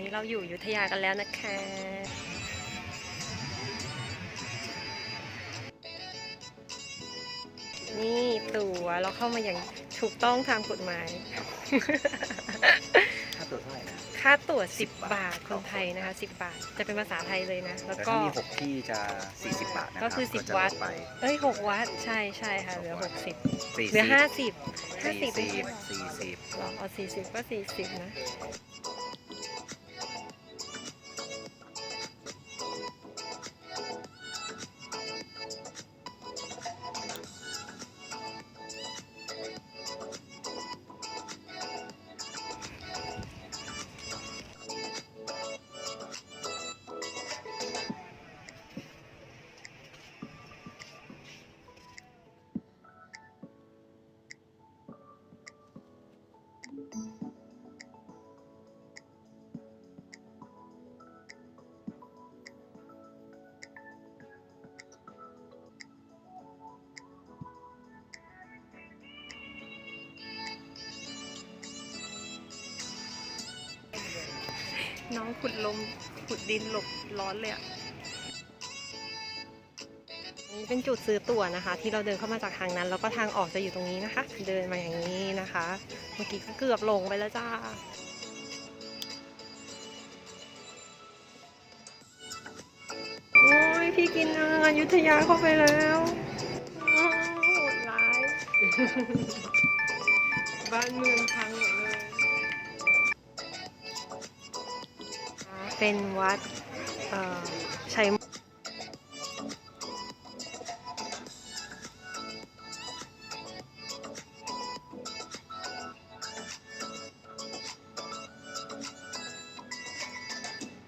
นี้เราอยู่อยุธยากันแล้วนะคะ นี่ตั๋วเราเข้ามาอย่างถูกต้องตามกฎหมาย ค่าตัวเท่าไหร่นะค่าตั๋ว10 บาทคนไทยนะคะ 10 บาท จะเป็นภาษาไทยเลยนะ แล้วแต่ก็ ถ้ามี6ที่จะ 40 บาทนะครับก็คือจะ10วัดลไปเอ้ย 6 วัด ใช่ใช่ค่ะ เหลือ 60 40เหลือ 50 50 40 40ลองเอา40 ก็ 40 นะ น้องขุดลมขุดดินหลบร้อนเลยอะนี่เป็นจุดซื้อตั๋วนะคะ ที่เราเดินเข้ามาจากทางนั้น แล้วก็ทางออกจะอยู่ตรงนี้นะคะ เดินมาอย่างนี้นะคะ เมื่อกี้ก็เกือบหลงไปแล้วจ้าโอ้ยพี่กินงานยุทธยาเข้าไปแล้วอ้าวโหดร้าย บ้านเมืองพังหมดเลย เป็นวัดชัย